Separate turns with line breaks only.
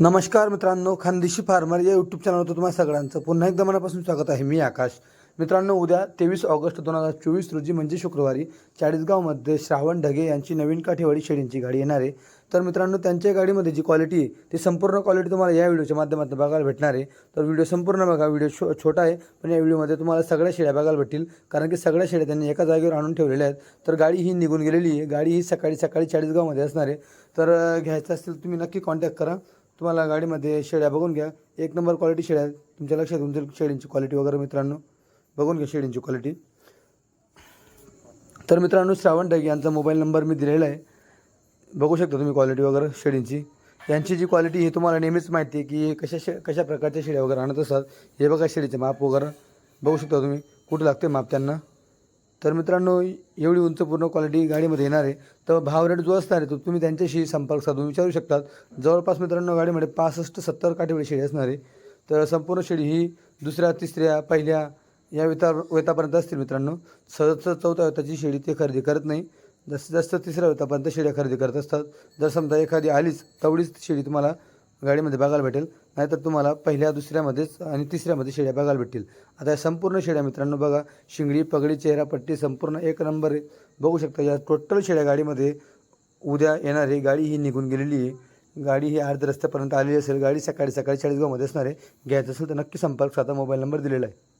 नमस्कार मित्रांनो खानदेशी फार्मर या यूट्यूब चॅनलवर तुम्हाला सगळ्यांचं पुन्हा एकदा मनापासून स्वागत आहे. मी आकाश. मित्रांनो उद्या तेवीस ऑगस्ट दोन हजार चोवीस रोजी म्हणजे शुक्रवारी चाळीसगावमध्ये श्रावण ढगे यांची नवीन काठेवाडी शेळींची गाडी येणार आहे. तर मित्रांनो त्यांच्या गाडीमध्ये जी क्वालिटी आहे ती संपूर्ण क्वालिटी तुम्हाला या व्हिडिओच्या माध्यमातून बघायला भेटणार आहे. तर व्हिडिओ संपूर्ण बघा. व्हिडिओ छो छोटा आहे पण या व्हिडिओमध्ये तुम्हाला सगळ्या शेळ्या बघायला भेटतील. कारण की सगळ्या शेळ्या त्यांनी एका जागेवर आणून ठेवलेल्या आहेत. तर गाडी ही निघून गेलेली आहे. गाडी ही सकाळी सकाळी चाळीसगावमध्ये असणार आहे. तर घ्यायचं असेल तुम्ही नक्की कॉन्टॅक्ट करा. तुम्हाला गाडीमध्ये शेळ्या बघून घ्या. एक नंबर क्वालिटी शेळ्या तुमच्या लक्षात येऊन जाईल शेळींची क्वालिटी वगैरे मित्रांनो. बघून घ्या शेळींची क्वालिटी तर मित्रांनो श्रावण ढग यांचा मोबाईल नंबर मी दिलेला आहे. बघू शकता तुम्ही क्वालिटी वगैरे शेळींची यांची जी क्वालिटी ही तुम्हाला नेहमीच माहिती आहे की कशा शे कशा प्रकारच्या शेळ्या वगैरे आणत असतात. हे बघा शेळीचे माप वगैरे. बघू शकता तुम्ही कुठं लागते माप त्यांना. तर मित्रांनो एवढी उंच पूर्ण क्वालिटी गाडीमध्ये येणार आहे. तर भाव रेट जो असणार आहे तो तुम्ही त्यांच्याशी संपर्क साधून विचारू शकतात. जवळपास मित्रांनो गाडीमध्ये पासष्ट सत्तर काठीवडी शेळी असणार आहे. तर संपूर्ण शेळी ही दुसऱ्या तिसऱ्या पहिल्या या वेता वेतापर्यंत असतील मित्रांनो. सहज चौथ्या वेताची शेळी ते खरेदी करत नाही. जास्तीत जास्त तिसऱ्या वेतापर्यंत शेळ्या खरेदी करत असतात. जर समजा एखादी आलीच तेवढीच शेळी तुम्हाला गाडीमध्ये बघायला भेटेल. नाहीतर तुम्हाला पहिल्या दुसऱ्यामध्येच आणि तिसऱ्यामध्ये शेड्या बघायला भेटतील. आता या संपूर्ण शेड्या मित्रांनो बघा. शिंगडी पगडी चेहरापट्टी संपूर्ण एक नंबर आहे. बघू शकता या टोटल शेड्या गाडीमध्ये उद्या येणारी गाडी ही निघून गेलेली आहे. गाडी ही अर्ध रस्त्यापर्यंत आलेली असेल. गाडी सकाळी सकाळी चाळीसगावमध्ये असणार आहे. घ्यायचं असेल तर नक्की संपर्क साधा. मोबाईल नंबर दिलेला आहे.